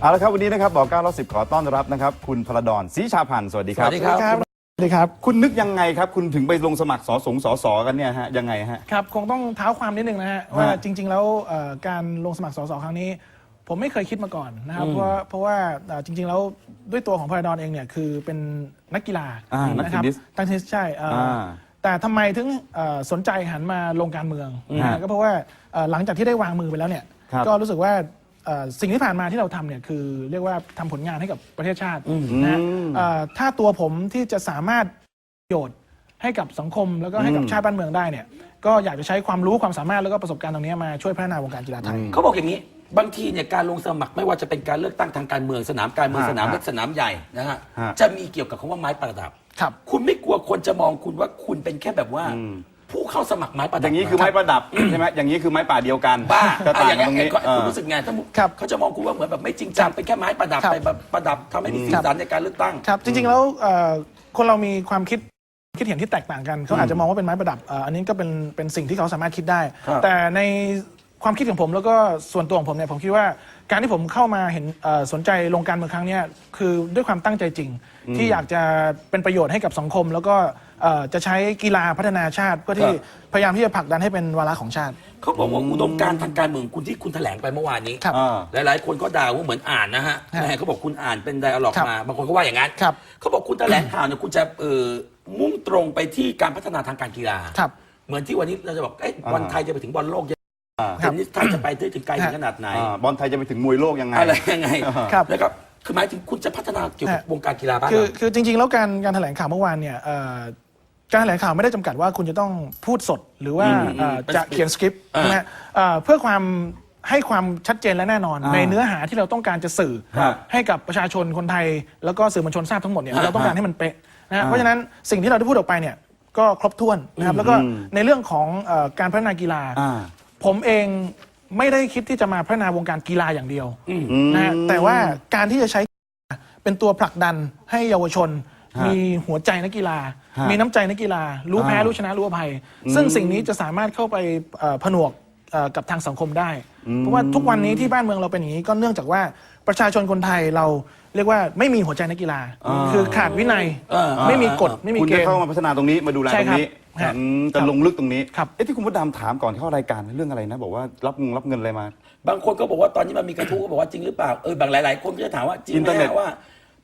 เอาละครับวันนี้นะครับบอก9รอบ10 ขอต้อนรับนะครับ คุณพลดอนศรีชาพันธ์สวัสดีครับ สวัสดีครับ สวัสดีครับคุณนึกยังไงครับ คุณถึงไปลงสมัครสอสงสอสอกันเนี่ยฮะยังไงฮะ ครับ คงต้องเท้าความนิดนึงนะฮะว่าจริง ๆ แล้วเอ่อการลงสมัครสสครั้งนี้ ผมไม่เคยคิดมาก่อนนะครับเพราะว่าเพราะว่าเอ่อจริง ๆ แล้วด้วยตัวของพลดอนเองเนี่ยคือเป็นนักกีฬาอ่านักนะครัเทนนิสนักเทนนิสใช่เอ่ออา แต่ทำไมถึงเอ่อสนใจหันมาลงการเมืองนะก็เพราะว่าเอ่อหลังจากที่ได้วางมือไปแล้วเนี่ย ครับก็รู้สึกว่า เอ่อสิ่งที่ผ่านมาที่เราทำเนี่ยคือเรียกว่าทำผลงานให้กับประเทศชาตินะฮะเอ่อถ้าตัวผมที่จะสามารถประโยชน์ให้กับสังคมแล้วก็ให้กับชาติบ้านเมืองได้เนี่ยก็อยากจะใช้ความรู้ความสามารถแล้วก็ประสบการณ์ตรงนี้มาช่วยพัฒนาวงการกีฬาไทย เขาบอกอย่างนี้ บางทีเนี่ยการลงสมัครไม่ว่าจะเป็นการเลือกตั้งทางการเมืองสนามการเมืองฮะสนามฮะเล็กสนามใหญ่นะฮะฮะ จะมีเกี่ยวกับคำว่าไม้ประดับ ครับ คุณไม่กลัวคนจะมองคุณว่าคุณเป็นแค่แบบว่า ผู้เข้าสมัครไม้ประดับอย่างนี้คือไม้ประดับใช่ไหมอย่างนี้คือไม้ป่าเดียวกันบ้าจะอะต่างอย่างกันตรงนี้เงี้ยเขาเออคุณรู้สึกไงถ้ามุครับเขาจะมองคุณว่าเหมือนแบบไม่จริงจังเป็นแค่ไม้ประดับครับ ไปแบบประดับทำให้มีสีสันในการเลือกตั้ง ครับ จริงๆแล้วเอ่อคนเรามีความคิดคิดเห็นที่แตกต่างกัน เขาอาจจะมองว่าเป็นไม้ประดับเอ่ออันนี้ก็เป็นเป็นสิ่งที่เขาสามารถคิดได้ ครับแต่ในความคิดของผมแล้วก็ส่วนตัวของผมเนี่ยผมคิดว่าการที่ผมเข้ามาเห็นเอ่อสนใจลงการเมืองครั้งเนี้ยคือด้วยความตั้งใจจริง ที่อยากจะเป็นประโยชน์ให้กับสังคม แล้วก็เอ่อจะใช้กีฬาพัฒนาชาติเพื่อที่พยายามที่จะผลักดันให้เป็นวาระของชาติ เขาบอกว่าอุดมการณ์ทางการเมืองคุณที่คุณแถลงไปเมื่อวานนี้ ครับ อ่า หลายๆ คนก็ด่าว่าเหมือนอ่านนะฮะครับแหมเขาบอกคุณอ่านเป็นไดอะล็อกครับมา บางคนก็ว่าอย่างนั้น ครับ เขาบอกคุณแถลงข่าวเนี่ยคุณจะเอ่อมุ่งตรงไปที่การพัฒนาทางการกีฬา ครับ เหมือนที่วันนี้เราจะบอกเอ๊ะอ่าบอลไทยจะไปถึงบอลโลกยังอ่า เทนนิสไทยจะไปได้ถึงไกลถึงขนาดไหน อ่าบอลไทยจะไปถึงมวยโลกยังไง อะไรยังไงครับ นะครับ คือหมายถึงคุณจะพัฒนาเกี่ยวกับฮะวงการกีฬาบ้านคือเรา คือจริงๆ แล้วการการแถลงข่าวเมื่อวานเนี่ยเอ่อการแถลงข่าวไม่ได้จำกัดว่าคุณจะต้องพูดสดหรือว่าอืมเอ่อเป็นจะสคริปต์เขียนสคริปต์อ่าใช่ไหมเอ่อเพื่อความให้ความชัดเจนและแน่นอน อ่าในเนื้อหาที่เราต้องการจะสื่อ ครับให้กับประชาชนคนไทย แล้วก็สื่อมวลชนทราบทั้งหมดเนี่ยอ่า เราต้องการให้มันเป๊ะนะฮะอ่า เพราะฉะนั้นสิ่งที่เราได้พูดออกไปเนี่ยก็ครบถ้วนนะครับแล้วก็ในเรื่องของเอ่อการพัฒนากีฬา อ่า ผมเอง ไม่ได้คิดที่จะมาพัฒนาวงการกีฬาอย่างเดียวนะฮะแต่ว่าการที่จะใช้เป็นตัวผลักดันให้เยาวชน ฮะมีหัวใจนักกีฬา ฮะมีน้ำใจนักกีฬา รู้แพ้ อ่ารู้รู้ชนะรู้อภัย ซึ่งสิ่งนี้จะสามารถเข้าไปเอ่อผนวกเอ่อกับทางสังคมได้ เพราะว่าทุกวันนี้ที่บ้านเมืองเราเป็นอย่างนี้ก็เนื่องจากว่าประชาชนคนไทยเราเรียกว่าไม่มีหัวใจนักกีฬา คือขาดวินัยเออไม่มีกฎไม่มีคุณเกจะณฑ์ เข้ามาพัฒนาตรงนี้มาดูแลใช่ตรงนี้ครับ อืมจะครับลงลึกตรงนี้ครับ เอ๊ะที่คุณมดดำถามก่อนเข้ารายการเรื่องอะไรนะ บอกว่ารับเงินรับเงินอะไรมา บางคนก็บอกว่าตอนนี้มันมีกระทู้ก็บอกว่าจริงหรือเปล่าเออบางหลาย ๆ คนก็จะถามว่าจริงอินไหเทอร์เน็มตว่า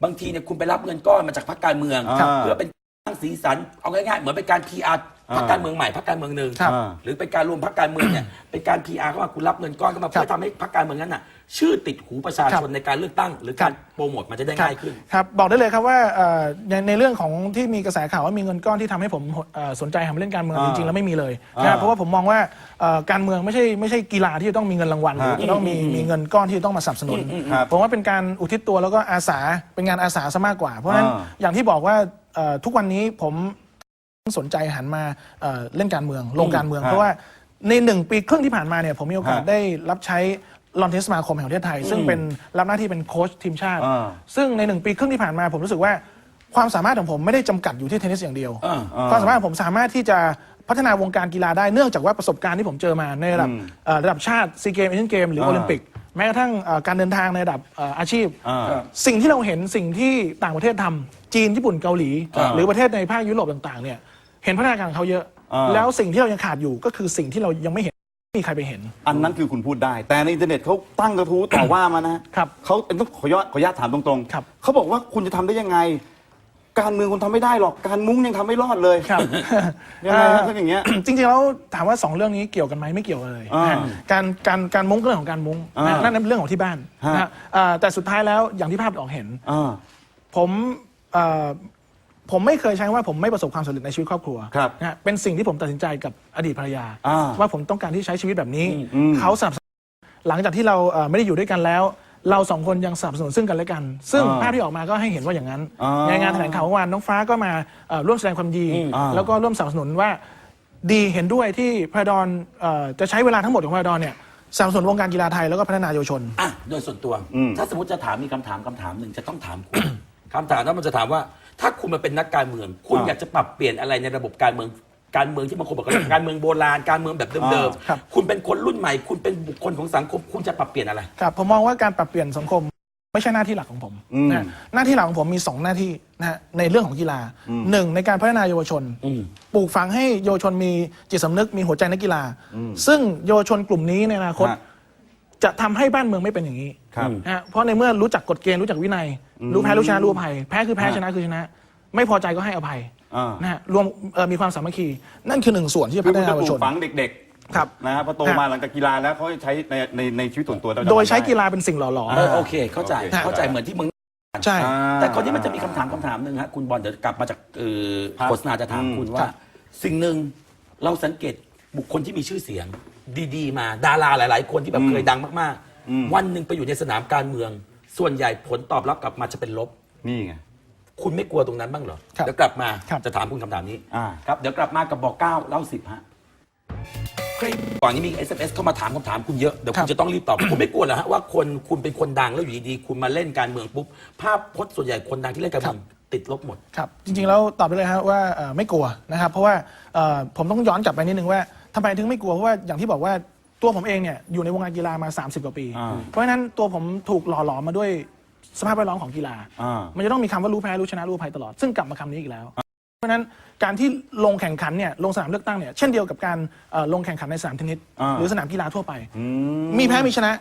บางทีเนี่ยคุณไปรับเงินก้อนมาจากพรรคการเมืองครับเพื่อเป็นสร้างสีสันเอาง่ายๆเหมือนเป็นการ PR พรรคการเมืองใหม่พรรคการเมืองหนึ่งครับ หรือเป็นการรวมพรรคการเมืองเนี่ยเป็นการ PR เข้ามาคุณรับเงินก้อนเข้ามาครับเพื่อทำให้พรรคการเมืองนั้นน่ะ ชื่อติดหูประชาชนในการเลือกตั้ง หรือการโปรโมทมันจะได้ง่ายขึ้นครับบอกได้เลยครับว่าเอ่อในในเรื่องของที่มีกระแสข่าวว่ามีเงินก้อนที่ทำให้ผมเอ่อสนใจทำเล่นการเมืองอ่าจริงๆแล้วไม่มีเลยอ่านะครับเพราะว่าผมมองว่าเอ่อการเมืองไม่ใช่ไม่ใช่กีฬาที่จะต้องมีเงินรางวัลหรือฮะจะต้องมีมีเงินก้อนที่จะต้องมาสนับสนุนครับผมว่าเป็นการอุทิศตัวแล้วก็อาสาเป็นงานอาสาซะมากกว่า เพราะฉะนั้นอ่าอย่างที่บอกว่าเอ่อทุกวันนี้ผมสนใจหันมาเอ่อเล่นการเมืองลงการเมืองฮะเพราะว่าในหนึ่งปีครึ่งที่ผ่านมาเนี่ยผมมีโอกาสฮะได้รับใช้ ลอนเทนนิสสมาคมแห่งประเทศไทย ซึ่งเป็นรับหน้าที่เป็นโค้ชทีมชาติ อ่า ซึ่งในหนึ่งปีครึ่งที่ผ่านมาผมรู้สึกว่าความสามารถของผมไม่ได้จำกัดอยู่ที่เทนนิสอย่างเดียว อ่าความสามารถของผมสามารถที่จะพัฒนาวงการกีฬาได้เนื่องจากว่าประสบการณ์ที่ผมเจอมาในระดับเอ่อระดับชาติซีเกมเอเชียนเกมหรือโอลิมปิก แม้กระทั่งเอ่อการเดินทางในระดับเอ่ออาชีพ อ่าสิ่งที่เราเห็นสิ่งที่ต่างประเทศทำจีนญี่ปุ่นเกาหลี อ่าหรือประเทศในภาคยุโรปต่างๆเนี่ยเห็นพัฒนาการของเขาเยอะ อ่า แล้วสิ่งที่เรายังขาดอยู่ก็คือสิ่งที่เรายังไม่เห็นไม่มีใครไปเห็น อันนั้นคือคุณพูดได้ แต่ในอินเทอร์เน็ตเขาตั้งกระทู้ต่อว่ามานะครับเขาต้องขออนุญาตขออนุญาตถามตรงครับเขาบอกว่าคุณจะทำได้ยังไง การเมืองคุณทำไม่ได้หรอกการมุ้งยังทำไม่รอดเลยครับ ยังไงฮะถ้าอย่างเงี้ย จริงๆแล้วถามว่าสองเรื่องนี้เกี่ยวกันไหมไม่เกี่ยวกันเลยอ่านะฮะการการการมุ้งก็เรื่องของการมุ้งอ่านะนั่นเป็นเรื่องของที่บ้านฮะ นะฮะเอ่อแต่สุดท้ายแล้วอย่างที่ภาพออกเห็น อ่า ผมเอ่อ ผมไม่เคยใช้ว่าผมไม่ประสบความสำเร็จในชีวิตครอบครัวครับนะฮะเป็นสิ่งที่ผมตัดสินใจกับอดีตภรรยา อ่าว่าผมต้องการที่ใช้ชีวิตแบบนี้ อืม เขาสนับสนุนหลังจากที่เราเอ่อไม่ได้อยู่ด้วยกันแล้ว เราสองคนยังสนับสนุนซึ่งกันและกัน ซึ่งอ่าภาพที่ออกมาก็ให้เห็นว่าอย่างนั้น อ่าในงานแถลงข่าวเมื่อวานน้องฟ้าก็มาเอ่อร่วมแสดงความดี อ่า แล้วก็ร่วมสนับสนุนว่า ดีเห็นด้วยที่พระดอนเอ่อจะใช้เวลาทั้งหมดของพระดอนเนี่ยสนับสนุนวงการกีฬาไทยแล้วก็พัฒนาเยาวชน อะโดยส่วนตัว อืม ถ้าสมมติจะถามมีคำถามคำถามหนึ่งจะต้องถามคุณ คำถามนั้นมันจะถามว่า ถ้าคุณมาเป็นนักการเมือง คุณอ่าอยากจะปรับเปลี่ยนอะไรในระบบการเมืองการเมืองที่บางคนบอกว่าการเมืองโบราณการเมืองแบบเดิมครับ ๆคุณเป็นคนรุ่นใหม่ คุณเป็นบุคคลของสังคม คุณจะปรับเปลี่ยนอะไร ครับผมมองว่าการปรับเปลี่ยนสังคมไม่ใช่หน้าที่หลักของผมอืมนะหน้าที่หลักของผมมีสองหน้าที่นะฮะในเรื่องของกีฬาหนึ่งในการพัฒนาเยาวชน อืม ปลูกฝังให้เยาวชนมีจิตสำนึกมีหัวใจนักกีฬา ซึ่งเยาวชนกลุ่มนี้ในอนาคต ฮะ จะทำให้บ้านเมืองไม่เป็นอย่างนี้ครับ นะฮะเพราะในเมื่อรู้จักกฎเกณฑ์รู้จักวินัย รู้แพ้รู้ชนะรู้อภัย แพ้คือแพ้ฮะชนะคือชนะ ไม่พอใจก็ให้อภัยอ่านนะฮะรวมเอ่อมีความสามัคคีนั่นคือหนึ่งส่วนที่จะคืพัอฒคุณนาจะเยาปวลูชกนฝังเด็กครับๆนะฮะพอโตมาหลังจากกีฬาแล้วเขาจะใช้ในในในชีวิตส่วนตัวเราโดยจำใช้ได้กีฬาเป็นสิ่งหล่อหลอม เออโอเคเข้าใจโอเคเข้าใจเหมือนที่มึง ใช่ อ่า แต่คนนี้มันจะมีคำถามคำถามหนึ่งฮะคุณบอลเดี๋ยวกลับมาจากเอ่อครับ โฆษณาจะถามอืมคุณครัว่าบสิ่งหนึ่งเราสังเกตบุคคลที่มีชื่อเสียงดีๆ มาดาราหลาย ๆ คนที่แบบเคยดังมากอืมๆวันหนึ่งไปอยู่ในสนามการเมือง ส่วนใหญ่ผลตอบรับกลับมาจะเป็นลบ นี่ไง คุณไม่กลัวตรงนั้นบ้างเหรอ ครับเดี๋ยวกลับมาครับ จะถามคุณคำถามนี้ อ่า ครับ เดี๋ยวกลับมากับบอกเก้าเล่าสิบฮะก่อนนี้มี SMS เข้ามาถามคำถามคุณเยอะ เดี๋ยวครัคุณบ จะต้องรีบตอบ คุณไม่กลัวเหรอฮะว่าคนคุณเป็นคนดังแล้วอยู่ดีๆคุณมาเล่นการเมืองปุ๊บภาพพจน์ส่วนใหญ่คนดังที่เล่นการเมืองติดลบหมด ครับจริงๆแล้วตอบได้เลยครับว่าเอ่อไม่กลัวนะครับเพราะว่าเอ่อผมต้องย้อนกลับไปนิดนึงว่าทำไมถึงไม่กลัวเพราะว่าอย่างที่บอกว่า ตัวผมเองเนี่ยอยู่ในวงการกีฬามา 30 กว่าปี อ่า เพราะฉะนั้นตัวผมถูกหล่อหลอมมาด้วยสภาพแวดล้อมของกีฬา อ่า มันจะต้องมีคำว่ารู้แพ้ รู้ชนะรู้อภัยตลอด ซึ่งกลับมาคำนี้อีกแล้ว เพราะฉะนั้นการที่ลงแข่งขันเนี่ยลงสนามเลือกตั้งเนี่ยเช่นเดียวกับการเอ่อลงแข่งขันในสนามเทนนิสอ่า หรือสนามกีฬาทั่วไปอืมมีแพ้มีชนะ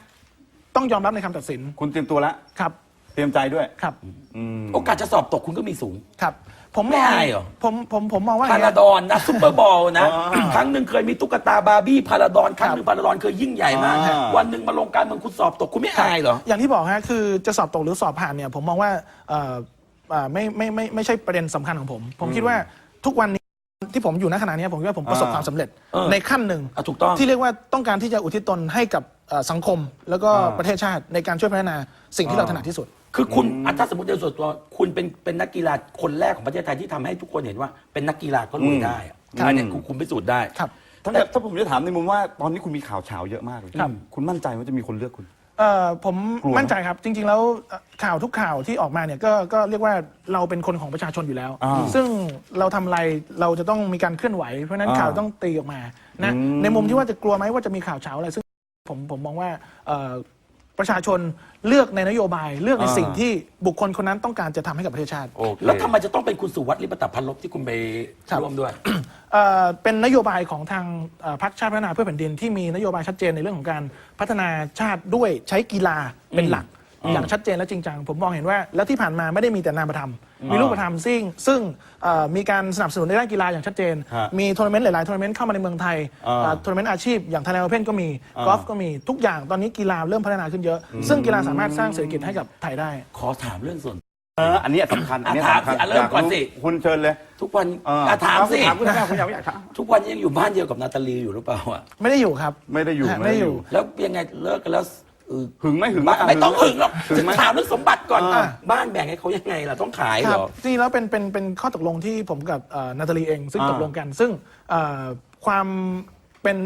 ต้องยอมรับในคำตัดสินคุณเตรียมตัวแล้วครับเตรียมใจด้วย ครับอืมโอกาสจะสอบตกคุณก็มีสูง ครับ ผมไม่มองอายเหรอ ผมผมผมมองว่าอย่าพางเงี้รายดอนนะซุปเปอร์บอลนะอ่าครั้งหนึ่งเคยมีตุ๊กตาบาร์บี้พาราดอนครั้งหนึ่งครับพาราดอนเคยยิ่งใหญ่มาก อ่า วันหนึ่งมาลงการเมืองคุณสอบตกคุณไม่อายเหรอ อย่างที่บอกฮะคือจะสอบตกหรือสอบผ่านเนี่ยผมมองว่าเอ่อเอ่อไม่ไม่ไม่ไม่ใช่ประเด็นสำคัญของผม ผมคิดว่าทุกวันนี้ที่ผมอยู่ณขณะนี้ผมคิดว่าผมประสบอ่าความสำเร็จเออ ในขั้นหนึ่ง อะถูกต้อง ที่เรียกว่าต้องการที่จะอุทิศตนให้กับเอ่อสังคม แล้วก็อ่าประเทศชาติในการช่วยพัฒนาสิ่งที่เราถนัดที่สุด คือคุณอะถ้าสมมติในส่วนตัวคุณเป็นเป็นนักกีฬาคนแรกของประเทศไทยที่ทำให้ทุกคนเห็นว่า เป็นนักกีฬาก็รวยได้อะครับ อันเนี้ยคุณคุณพิสูจน์ได้ ครับ ถ้าถ้าผมจะถามในมุมว่าตอนนี้คุณมีข่าวเช้าเยอะมากเลยครับ คุณมั่นใจว่าจะมีคนเลือกคุณ เอ่อผมกลัวไหมมั่นใจครับจริง ๆ แล้วเอ่อข่าวทุกข่าวที่ออกมาเนี่ยก็ก็เรียกว่าเราเป็นคนของประชาชนอยู่แล้ว อ่าซึ่งเราทำอะไรเราจะต้องมีการเคลื่อนไหว เพราะฉะนั้นอ่าข่าวต้องตีออกมานะอืม ในมุมที่ว่าจะกลัวไหมว่าจะมีข่าวเช้าอะไรซึ่งผมผมมองว่าเอ่อ ประชาชนเลือกในนโยบายเลือกในอ่า สิ่งที่บุคคลคนนั้นต้องการจะทำให้กับประเทศชาติ โอเค แล้วทำไมจะต้องเป็นคุณสุวัสดิ์ลิปตพันลบที่คุณไปครับ ร่วมด้วย เอ่อเป็นนโยบายของทางเอ่อพรรคชาติพัฒนาเพื่อแผ่นดินที่มีนโยบายชัดเจนในเรื่องของการพัฒนาชาติด้วยใช้กีฬาเป็นหลัก อย่างชัดเจนและจริงจังผมมองเห็นว่าแล้วที่ผ่านมาไม่ได้มีแต่นามธรรม มีรูปธรรมซึ่งซึ่งเอ่อมีการสนับสนุนในด้านกีฬาอย่างชัดเจน ฮะมีทัวร์นาเมนต์หลายๆทัวร์นาเมนต์เข้ามาในเมืองไทยอ่าเอ่อทัวร์นาเมนต์อาชีพอย่างไทยแลนด์โอเพ่นก็มีอ่ากอล์ฟก็มีทุกอย่างตอนนี้กีฬาเริ่มพัฒนาขึ้นเยอะ ซึ่งกีฬาสามารถสร้างเศรษฐกิจให้กับไทยได้ ขอถามเรื่องส่วน เอออันนี้สำคัญอันนี้อะถามสำคัญสิอะเริ่มก่อนสิยารู้คุณเชิญเลยทุกวันเอออะถามสิถามคุณถามคุณอยากอยากถามทุกวันยังอยู่บ้านเดียวกับนาตาลีอยู่หรือเปล่าอะไม่ได้อยู่ครับไม่ได้อยู่ฮะไม่ได้อยู่ แล้วยังไงเลิกกันแล้ว เออหึงไหมหึงไหมบ้านไม่ต้องหึงหรอกหึงจะไหม ถามเรื่องสมบัติก่อนอ่าบ้านแบ่งให้เขายังไงล่ะต้องขายคเหรัรบอ จริงๆแล้วเป็นเป็นเป็นข้อตกลงที่ผมกับเอ่อนาตาลีเอง ซึ่งอ่าตกลงกัน ซึ่งเอ่อความเป็น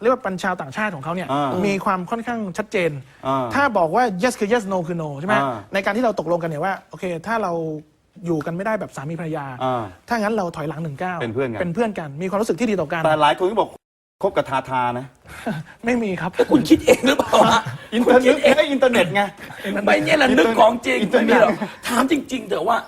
เรียกว่าเป็นชาวต่างชาติของเขาเนี่ยอ่ามีความค่อนข้างชัดเจน อ่าถ้าบอกว่า yes คือ yes no คือ no ใช่ไหมอ่าในการที่เราตกลงกันเนี่ยว่าโอเค ถ้าเราอยู่กันไม่ได้แบบสามีภรรยา อ่าถ้างั้นเราถอยหลังหนึ่งก้าวเป็นเพื่อนกัน เป็นเพื่อนกันมีความรู้สึกที่ดีต่อกัน แต่หลายคนก็บอก คบกับทาทานะ ไม่มีครับ คุณคิดเองหรือเปล่าฮะอินเทคุอณร์คิเน็ดตเองไอ้อินเทอร์เน็ตไง ไม่เนี่ยแหละนึกของจริงอินเทอไม่ร์เน็ตมีหรอกถามจริง ๆ เถอะว่า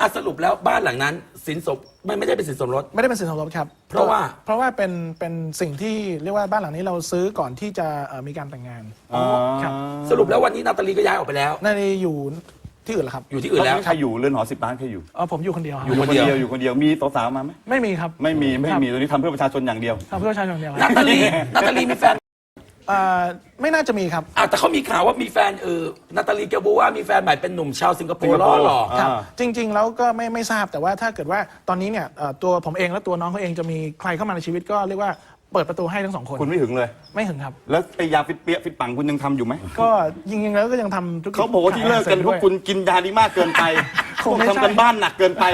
อะสรุปแล้วบ้านหลังนั้น สินสมมันไม่ได้เป็นสินสมรส ไม่ได้เป็นสินสมรสครับเพราะว่า เพราะว่าเป็นเป็นสิ่งที่เรียกว่าบ้านหลังนี้เราซื้อก่อนที่จะเอ่อมีการแต่งงานอ๋อครับ สรุปแล้ววันนี้นาตาลีก็ย้ายออกไปแล้ว นาตาลีอยู่ ที่อื่นแล้วครับอยู่ที่อื่นแล้ว ใครอยู่เรือนหอสิบล้านใครอยู่ เออผมอยู่คนเดียวครับอยู่คนเดียวอยู่คนเดียวมีสาวๆมาไหมไม่มีครับไม่มีไม่มีครับตัวนี้ทำเพื่อประชาชนอย่างเดียว ทำเพื่อประชาชนคนเดียวคนารับตาลีนาตาลีมีแฟนเอ่อไม่น่าจะมีครับ อะแต่เขามีข่าวว่ามีแฟนเออนาตาลีเกลโบว่ามีแฟนใหม่เป็นหนุ่มชาวสิงคโปร์ล้อหล่อ อ่า ครับจริงๆแล้วก็ไม่ไม่ทราบแต่ว่าถ้าเกิดว่าตอนนี้เนี่ยเอ่อตัวผมเองและตัวน้องเขาเองจะมีใครเข้ามาในชีวิตก็เรียกว่า เปิดประตูให้ทั้งสองคนคุณไม่หึงเลย ไม่หึงครับ แล้วไอ้ยาฟิตเปียฟิตปังคุณยังทำอยู่ไหมก็จริงๆแล้วก็ยังทำธุรกิจเขาบอกว่าที่เลิกกันเพราะคุณกินยาดีมากเกินไปคงไม่พวกใช่ ทำกันบ้านหนักเกินไป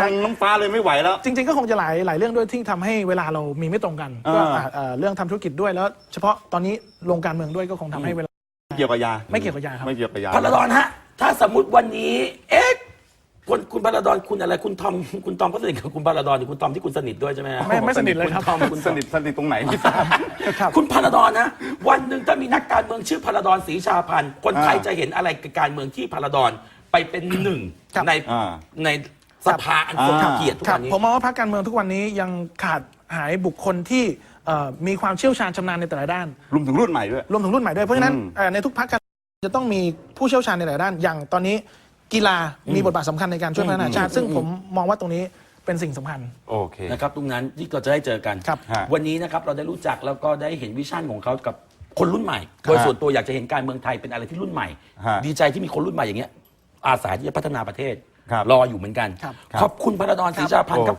ทางน้องฟ้าเลยไม่ไหวแล้ว จริง ๆ ก็คงจะหลายหลายเรื่องด้วยที่ทำให้เวลาเรามีไม่ตรงกันอ่าก็อาจเอ่อเรื่องทำธุรกิจด้วยแล้วเฉพาะตอนนี้ลงการเมืองด้วยก็คงทำให้เวลา ไม่เกี่ยวกับยาไม่เกี่ยวกับยาครับ ไม่เกี่ยวกับยาพาราดอนฮะ ถ้าสมมติวันนี้ เอ๊ะ คนคุณพาราดอนคุณอะไรคุณทอมคุณทอมก็สนิทกับคุณพาราดอนนี่คุณทอมที่คุณสนิทด้วยใช่ไหมฮะไม่ไม่สนิทเลยครับ ณทอมคุณสนิทสนิทตรงไหนไม่ทราบครับคุณพาราดอนนะวันหนึ่งถ้ามีนักการเมืองชื่อพาราดอนศรีชาพันธ์คนไทยอ่าจะเห็นอะไรกับการเมืองที่พาราดอนไปเป็นหนึ่งครับ ในอ่า ในสภาอันทรงอ่าเกียรติทุกครัวับนนี้ ผมมองว่าพรรคการเมืองทุกวันนี้ยังขาดหายบุคคลที่เอ่อมีความเชี่ยวชาญชำนาญในแต่ละด้าน รวมถึงรุ่นใหม่ด้วย รวมถึงรุ่นใหม่ด้วย เพราะฉะนั้นอืม เอ่อในทุกพรรคการจะต้องมีผู้เชี่ยวชาญในหลายด้าน อย่างตอนนี้ กีฬามีบทบาทสำคัญในการช่วยพัฒนาชาติ ซึ่งผมมองว่าตรงนี้เป็นสิ่งสำคัญ โอเค นะครับตรงนั้นที่เราจะได้เจอกันครับฮะวันนี้นะครับเราได้รู้จักแล้วก็ได้เห็นวิชั่นของเขากับคนรุ่นใหม่โดยส่วนตัวอยากจะเห็นการเมืองไทยเป็นอะไรที่รุ่นใหม่ ฮะดีใจที่มีคนรุ่นใหม่อย่างเงี้ยอาสาที่จะพัฒนาประเทศครับรออยู่เหมือนกัน ครับ ขอบคุณพระดอนศรีชาพันธ์ครับ